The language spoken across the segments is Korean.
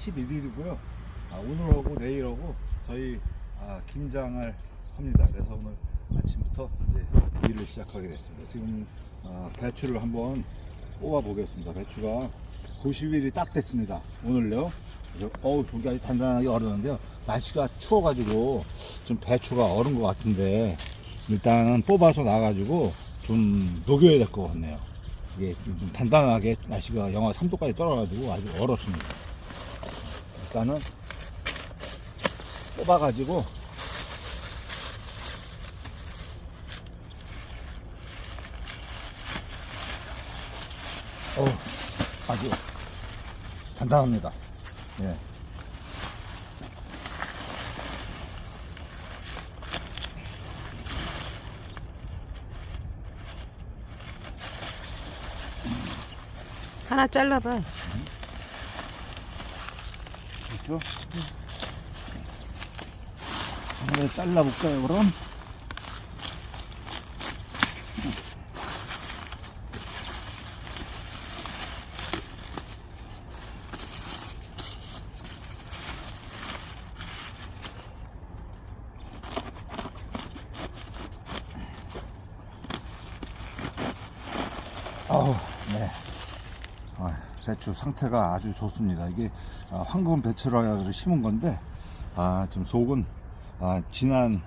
11월 11일이고요. 아, 오늘하고 내일하고 저희 아, 김장을 합니다. 그래서 오늘 아침부터 이제 일을 시작하게 됐습니다. 지금 아, 배추를 한번 뽑아 보겠습니다. 배추가 90일이 딱 됐습니다. 오늘요. 어우 독이 아주 단단하게 얼었는데요. 날씨가 추워가지고 좀 배추가 얼은 것 같은데 일단은 뽑아서 나가지고 좀 녹여야 될 것 같네요. 이게 좀 단단하게 날씨가 영하 3도까지 떨어가지고 아주 얼었습니다. 일단은 뽑아가지고 어 아주 단단합니다. 예. 하나 잘라봐. 그렇죠? 한번 잘라볼까요, 그럼? 아우, 네. 아, 배추 상태가 아주 좋습니다. 이게 아, 황금 배추라 해서 심은 건데 아, 지금 속은 아, 진한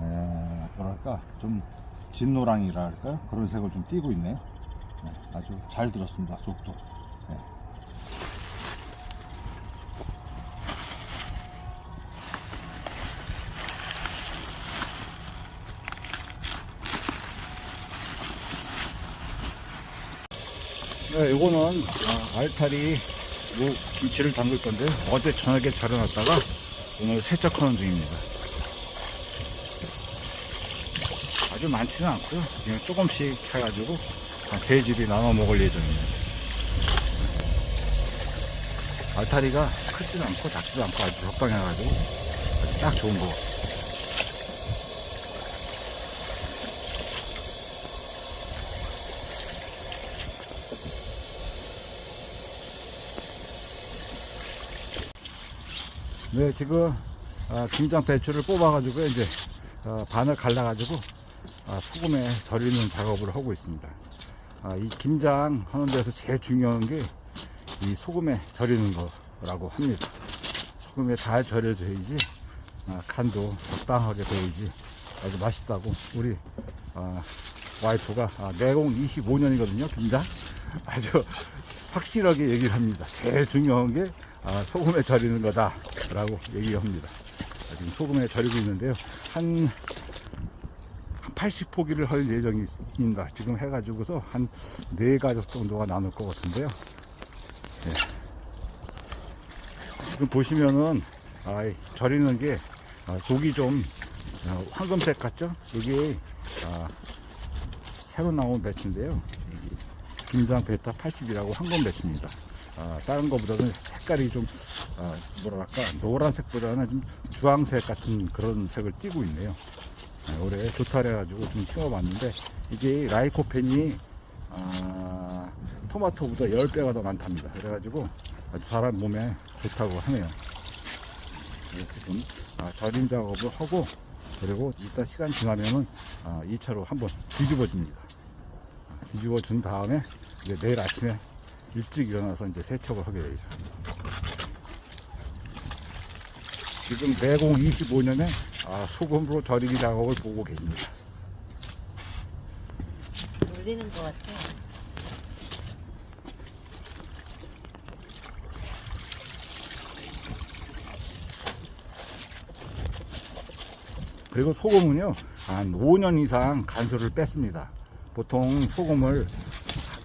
에, 뭐랄까 좀 진노랑이라 할까요? 그런 색을 좀 띠고 있네요. 네, 아주 잘 들었습니다. 속도. 네. 네, 이거는 아, 알타리 뭐 김치를 담글 건데 어제 저녁에 절여놨다가 오늘 세척하는 중입니다. 아주 많지는 않고요. 그냥 조금씩 해가지고 한세 집이 나눠 먹을 예정입니다. 알타리가 크지도 않고 작지도 않고 아주 적당해가지고 딱 좋은 거 같아요. 네, 지금 아, 김장 배추를 뽑아가지고 이제 아, 반을 갈라가지고 아, 소금에 절이는 작업을 하고 있습니다. 아, 이 김장 하는 데서 제일 중요한 게 이 소금에 절이는 거라고 합니다. 소금에 잘 절여져야지 아, 간도 적당하게 돼야지 아주 맛있다고 우리 아, 와이프가 아, 내공 25년이거든요 김장 아주 확실하게 얘기를 합니다. 제일 중요한 게 아, 소금에 절이는 거다 라고 얘기합니다. 아, 지금 소금에 절이고 있는데요. 한, 한 80포기를 할 예정입니다. 지금 해가지고서 한네 가족 정도가 나눌 것 같은데요. 예. 지금 보시면은 아, 이 절이는 게 아, 속이 좀 아, 황금색 같죠? 이게 아, 새로 나온 배추인데요. 김장 베타 80이라고 황금 배추입니다. 아, 다른 거보다는 색깔이 좀 아, 뭐랄까 노란색보다는 좀 주황색 같은 그런 색을 띠고 있네요. 아, 올해 조탈해가지고 좀 심어봤는데 이게 라이코펜이 아, 토마토보다 10배가 더 많답니다. 그래가지고 아주 사람 몸에 좋다고 하네요. 네, 지금 아, 절임 작업을 하고 그리고 이따 시간 지나면은 아, 2차로 한번 뒤집어 줍니다. 뒤집어 준 다음에 이제 내일 아침에 일찍 일어나서 이제 세척을 하게 되죠. 지금 내공 25년에 아, 소금으로 절이기 작업을 보고 계십니다. 놀리는 것 같아. 그리고 소금은요, 한 5년 이상 간수를 뺐습니다. 보통 소금을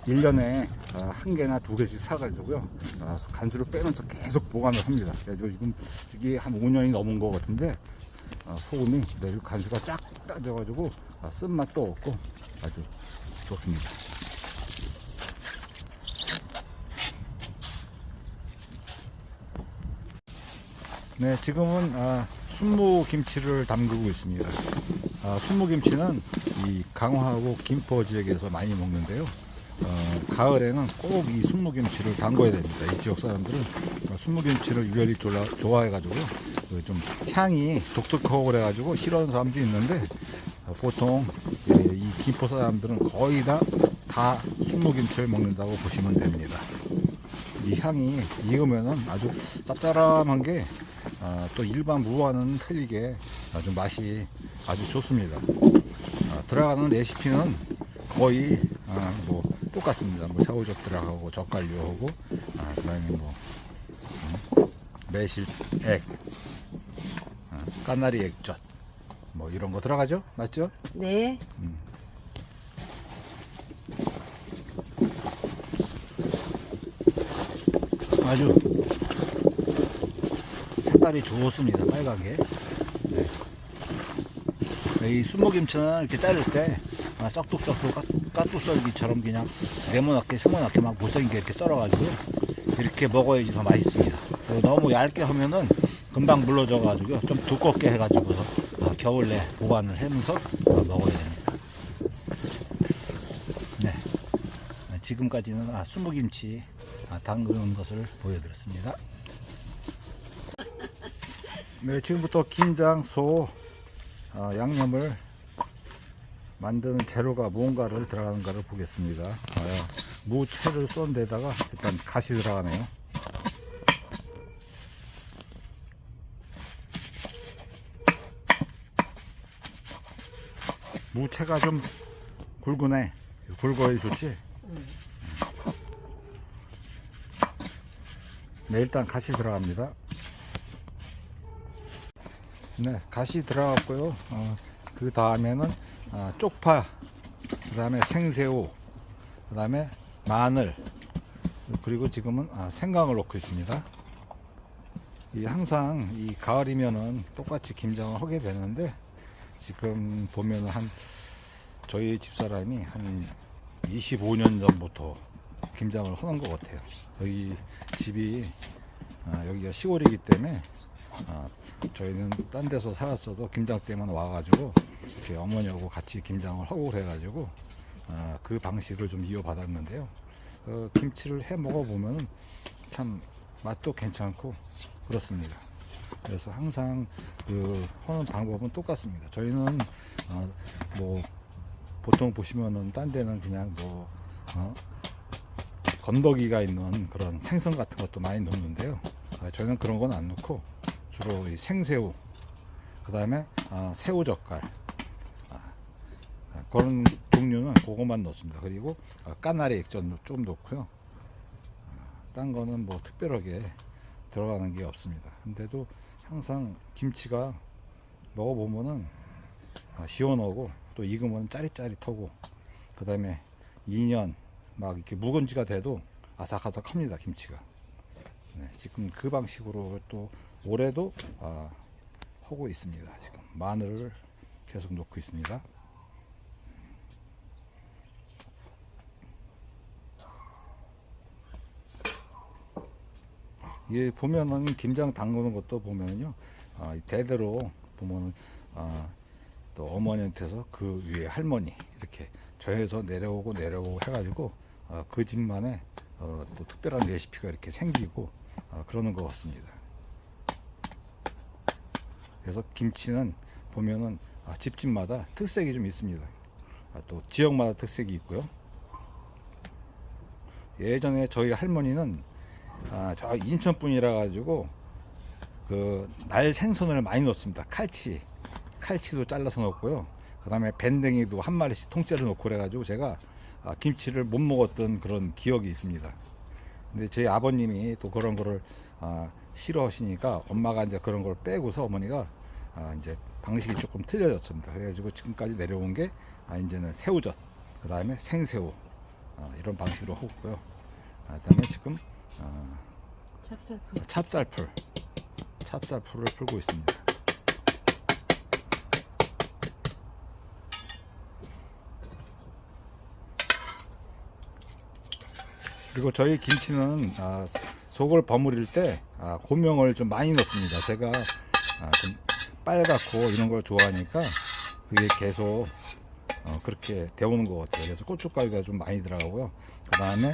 1년에 어, 한 개나 두 개씩 사가지고요, 어, 간수를 빼면서 계속 보관을 합니다. 그래서 지금 이게 한 5년이 넘은 것 같은데, 어, 소금이 내일 간수가 쫙 따져가지고 어, 쓴맛도 없고 아주 좋습니다. 네, 지금은 아, 순무 김치를 담그고 있습니다. 아, 순무 김치는 이 강화하고 김포 지역에서 많이 먹는데요. 어, 가을에는 꼭 이 순무김치를 담궈야 됩니다. 이 지역 사람들은 어, 순무김치를 유별히 좋아해가지고 그좀 향이 독특하고 그래가지고 싫어하는 사람도 있는데 어, 보통 예, 이 김포 사람들은 거의 다, 다 순무김치를 먹는다고 보시면 됩니다. 이 향이 익으면은 아주 짭짤한 게 아, 또 일반 무와는 틀리게 아주 맛이 아주 좋습니다. 아, 들어가는 레시피는 거의 아, 뭐 똑같습니다. 뭐 새우젓 들어가고 젓갈류하고 아, 그다음에 뭐 음, 매실액, 아, 까나리 액젓 뭐 이런 거 들어가죠, 맞죠? 네. 음. 아주 색깔이 좋습니다. 빨간 게. 네. 이 순무김치는 이렇게 자를 때 아, 까- 까뚝썰기처럼 그냥 네모나게 세모나게 막 못생기게 이렇게 썰어가지고 이렇게 먹어야지 더 맛있습니다. 그리고 너무 얇게 하면은 금방 물러져가지고 좀 두껍게 해가지고서 아, 겨울에 보관을 하면서 아, 먹어야 됩니다. 네. 아, 지금까지는 아, 수무김치 아, 담그는 것을 보여드렸습니다. 네, 지금부터 김장소 아, 양념을 만드는 재료가 무언가를 들어가는가를 보겠습니다. 아, 무채를 쏜 데다가 일단 가시 들어가네요. 무채가 좀 굵으네. 굵어야 좋지? 음. 네, 일단 가시 들어갑니다. 네, 가시 들어갔고요. 어, 그 다음에는 아, 쪽파, 그 다음에 생새우, 그 다음에 마늘, 그리고 지금은 아, 생강을 넣고 있습니다. 이 항상 이 가을이면은 똑같이 김장을 하게 되는데 지금 보면은 한 저희 집사람이 한 25년 전부터 김장을 하는 것 같아요. 저희 집이 아, 여기가 시골이기 때문에 아, 저희는 딴 데서 살았어도 김장 때만 와가지고 이렇게 어머니하고 같이 김장을 하고 그래가지고 아, 그 방식을 좀 이어받았는데요. 어, 김치를 해 먹어보면 참 맛도 괜찮고 그렇습니다. 그래서 항상 그 하는 방법은 똑같습니다. 저희는 어, 뭐 보통 보시면은 딴 데는 그냥 뭐 어, 건더기가 있는 그런 생선 같은 것도 많이 넣는데요. 아, 저희는 그런 건 안 넣고 주로 이 생새우, 그 다음에 아, 새우 젓갈 아, 아, 그런 종류는 그것만 넣습니다. 그리고 아, 까나리 액젓 좀 넣고요. 아, 딴 거는 뭐 특별하게 들어가는 게 없습니다. 근데도 항상 김치가 먹어보면은 아, 시원하고 또 익으면 짜릿짜릿하고 그 다음에 2년 막 이렇게 묵은지가 돼도 아삭아삭합니다 김치가 네, 지금 그 방식으로 또 올해도 아, 하고 있습니다 지금 마늘을 계속 넣고 있습니다 예 보면은 김장 담그는 것도 보면은요 아, 이 대대로 보면은 아, 또 어머니한테서 그 위에 할머니 이렇게 저에서 내려오고 내려오고 해가지고 어, 그 집만의 어, 또 특별한 레시피가 이렇게 생기고 어, 그러는 것 같습니다. 그래서 김치는 보면은 아, 집집마다 특색이 좀 있습니다. 아, 또 지역마다 특색이 있고요. 예전에 저희 할머니는 아, 저 인천 분이라 가지고 그 날 생선을 많이 넣습니다. 칼치, 칼치도 잘라서 넣었고요. 그 다음에 밴댕이도 한 마리씩 통째로 넣고 그래가지고 제가 아, 김치를 못 먹었던 그런 기억이 있습니다. 근데 제 아버님이 또 그런 거를 아, 싫어하시니까 엄마가 이제 그런 걸 빼고서 어머니가 아, 이제 방식이 조금 틀려졌습니다. 그래가지고 지금까지 내려온 게 아, 이제는 새우젓, 그 다음에 생새우 아, 이런 방식으로 하고 있고요. 아, 그 다음에 지금 아, 찹쌀풀. 찹쌀풀, 찹쌀풀을 풀고 있습니다. 그리고 저희 김치는 아, 속을 버무릴 때 아, 고명을 좀 많이 넣습니다. 제가 아, 좀 빨갛고 이런 걸 좋아하니까 그게 계속 어, 그렇게 데우는 것 같아요. 그래서 고춧가루가 좀 많이 들어가고요. 그 다음에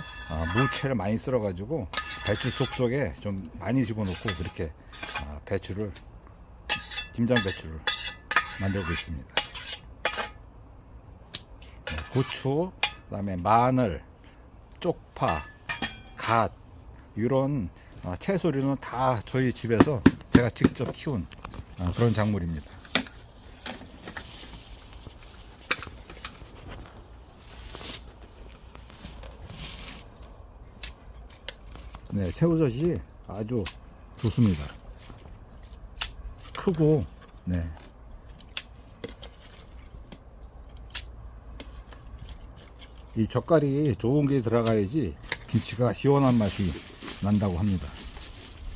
무채를 많이 썰어 가지고 배추 속 속에 좀 많이 집어넣고 그렇게 아, 배추를 김장 배추를 만들고 있습니다. 네, 고추, 그 다음에 마늘, 쪽파, 갓 이런 아, 채소류는 다 저희 집에서 제가 직접 키운 아, 그런 작물입니다. 네, 새우젓이 아주 좋습니다. 크고, 네. 이 젓갈이 좋은 게 들어가야지 김치가 시원한 맛이 난다고 합니다.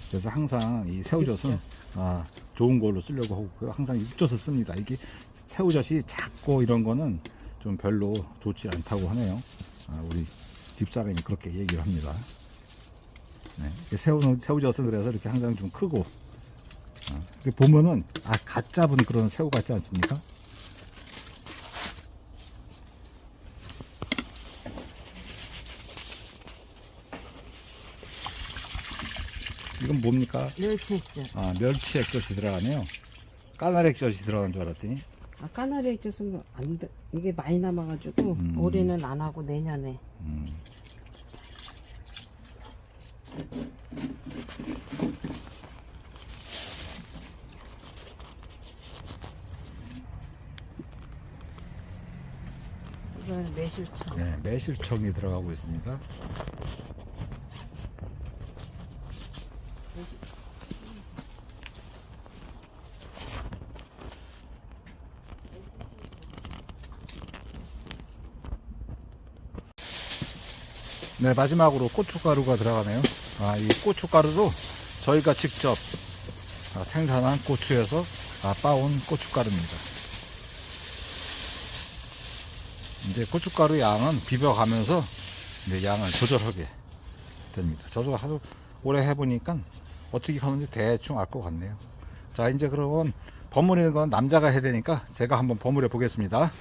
그래서 항상 이 새우젓은 아, 좋은 걸로 쓰려고 하고 항상 육젓을 씁니다. 이게 새우젓이 작고 이런 거는 좀 별로 좋지 않다고 하네요. 아, 우리 집사람이 그렇게 얘기를 합니다. 네, 새우, 새우젓은 그래서 이렇게 항상 좀 크고 아, 이렇게 보면은 아, 갓 잡은 그런 새우 같지 않습니까? 이건 뭡니까? 멸치 액젓. 아, 멸치 액젓이 들어가네요. 까나리 액젓이 들어간 줄 알았더니 아, 까나리 액젓은 안 돼. 이게 많이 남아가지고 음. 올해는 안 하고 내년에. 음, 매실청. 네, 매실청이 들어가고 있습니다. 네, 마지막으로 고춧가루가 들어가네요. 아, 이 고춧가루도 저희가 직접 아, 생산한 고추에서 아, 빻아온 고춧가루입니다. 이제 고춧가루 양은 비벼가면서 이제 양을 조절하게 됩니다. 저도 하도 오래 해보니까 어떻게 하는지 대충 알 것 같네요. 자, 이제 그러면 버무리는 건 남자가 해야 되니까 제가 한번 버무려 보겠습니다.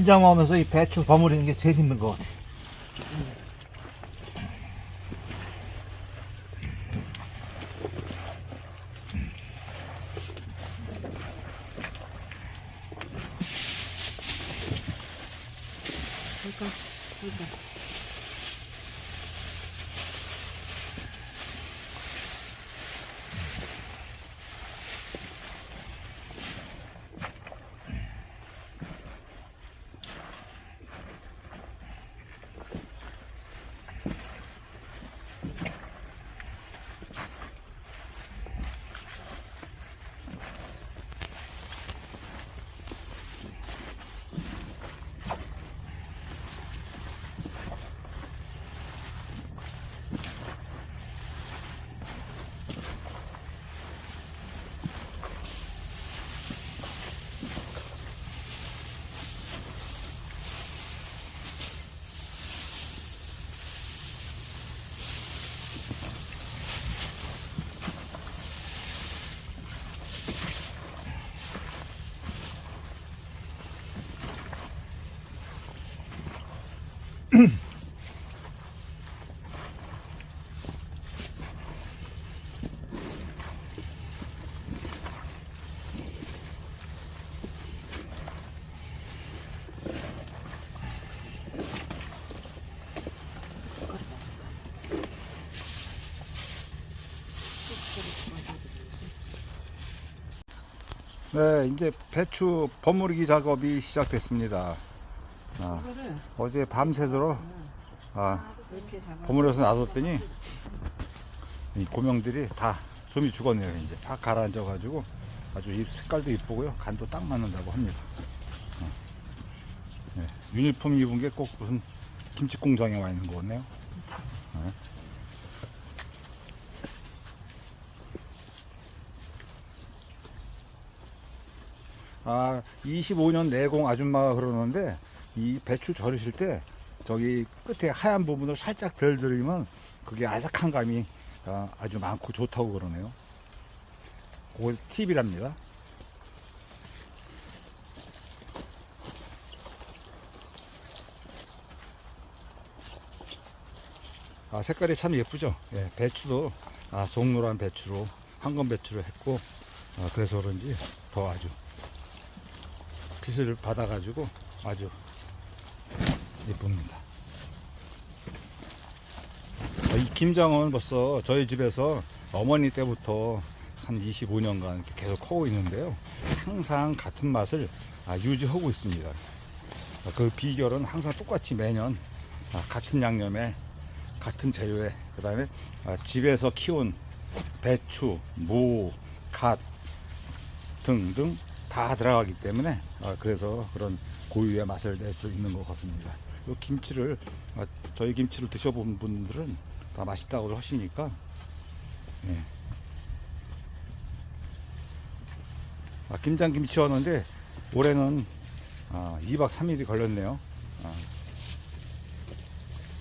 김장 하면서 이 배추 버무리는 게 제일 힘든 것 같아요. 잠깐, 잠깐. 네, 이제 배추 버무리기 작업이 시작됐습니다. 아, 어제 밤새도록 아, 이렇게 잡아. 버무려서 놔뒀더니 이 고명들이 다 숨이 죽었네요. 이제 팍 가라앉아가지고 아주 이 색깔도 이쁘고요. 간도 딱 맞는다고 합니다. 어. 네, 유니폼 입은 게 꼭 무슨 김치 공장에 와 있는 것 같네요. 네. 아, 25년 내공 아줌마가 그러는데 이 배추 절으실 때 저기 끝에 하얀 부분을 살짝 덜 들이면 그게 아삭한 감이 아, 아주 많고 좋다고 그러네요. 그거 팁이랍니다. 아, 색깔이 참 예쁘죠? 예, 배추도 아, 송노란 배추로 황금 배추로 했고 아, 그래서 그런지 더 아주 빛을 받아가지고 아주 예쁩니다. 아, 이 김장은 벌써 저희 집에서 어머니 때부터 한 25년간 이렇게 계속 하고 있는데요. 항상 같은 맛을 아, 유지하고 있습니다. 아, 그 비결은 항상 똑같이 매년 아, 같은 양념에 같은 재료에 그 다음에 집에서 키운 배추, 무, 갓 등등 다 들어가기 때문에 아, 그래서 그런 고유의 맛을 낼 수 있는 것 같습니다. 이 김치를 아, 저희 김치를 드셔본 분들은 다 맛있다고 하시니까 예. 아, 김장 김치였는데 올해는 아, 2박 3일이 걸렸네요. 아,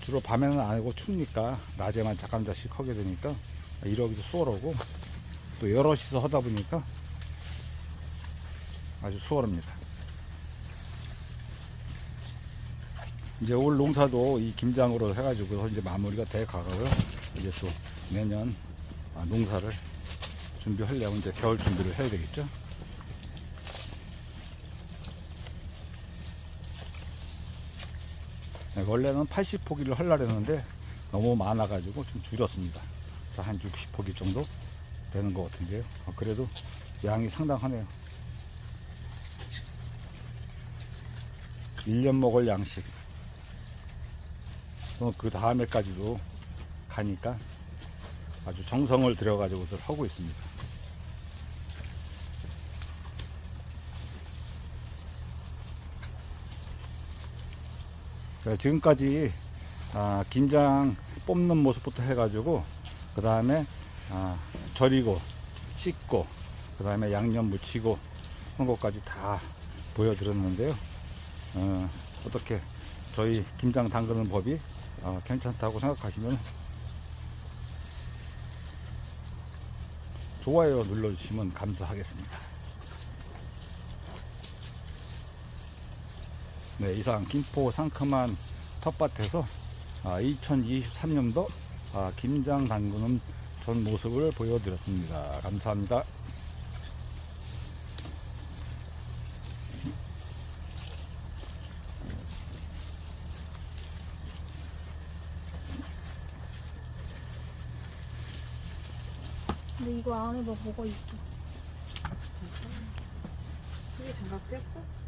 주로 밤에는 안 하고 춥니까 낮에만 잠깐 잠씩 하게 되니까 이러기도 수월하고 또 여럿이서 하다 보니까 아주 수월합니다. 이제 올 농사도 이 김장으로 해가지고 이제 마무리가 돼 가고요. 이제 또 내년 아, 농사를 준비하려면 이제 겨울 준비를 해야 되겠죠. 네, 원래는 80포기를 하려고 했는데 너무 많아가지고 좀 줄였습니다. 자, 한 60포기 정도 되는 것 같은데요. 어, 그래도 양이 상당하네요. 1년 먹을 양식. 또 그 다음에까지도 가니까 아주 정성을 들여 가지고들 하고 있습니다. 자, 지금까지 아, 김장 뽑는 모습부터 해가지고 그 다음에 아, 절이고 씻고 그 다음에 양념 묻히고 한 것까지 다 보여드렸는데요. 어, 어떻게 저희 김장 담그는 법이 어, 괜찮다고 생각하시면 좋아요 눌러주시면 감사하겠습니다. 네, 이상 김포 상큼한 텃밭에서 2023년도 아, 김장 담그는 전 모습을 보여드렸습니다. 감사합니다. 이거 안에 뭐 뭐가 있어? 속에 장갑 꼈어?